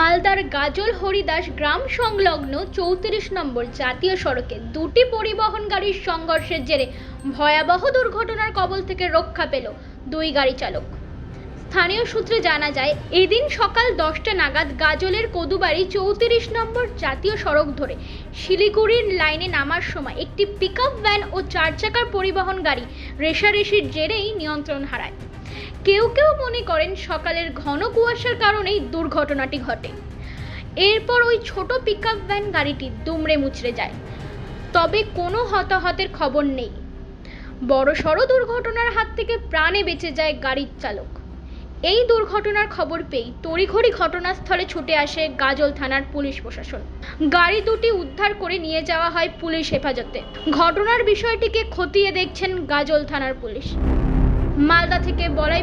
জেলার গাজল হরিদাস গ্রাম সংলগ্ন চৌত্রিশ নম্বর জাতীয় সড়কে দুটি পরিবহন গাড়ির সংঘর্ষের জেরে ভয়াবহ দুর্ঘটনার কবল থেকে রক্ষা পেল দুই গাড়ি চালক। স্থানীয় সূত্রে জানা যায়, এদিন সকাল দশটা নাগাদ গাজলের কদুবাড়ি চৌত্রিশ নম্বর জাতীয় সড়ক ধরে শিলিগুড়ির লাইনে নামার সময় একটি পিকআপ ভ্যান ও চার চাকার পরিবহন গাড়ি রেশারেশির জেরেই নিয়ন্ত্রণ হারায়। কেউ কেউ মনে করেন সকালের ঘন কুয়াশার কারণেই দুর্ঘটনাটি ঘটে। এরপর ওই ছোট পিকআপ ভ্যান গাড়িটি দুমড়ে মুচড়ে যায়। তবে কোনো হতাহতের খবর নেই। বড় সড় দুর্ঘটনার হাত থেকে প্রাণে বেঁচে যায় গাড়ির চালক। এই দুর্ঘটনার খবর পেয়ে তড়িঘড়ি ঘটনাস্থলে ছুটে আসে গাজল থানার পুলিশ প্রশাসন। গাড়ি দুটি উদ্ধার করে নিয়ে যাওয়া হয় পুলিশ হেফাজতে। ঘটনার বিষয়টিকে খতিয়ে দেখছেন গাজল থানার পুলিশ। মালদা থেকে Balai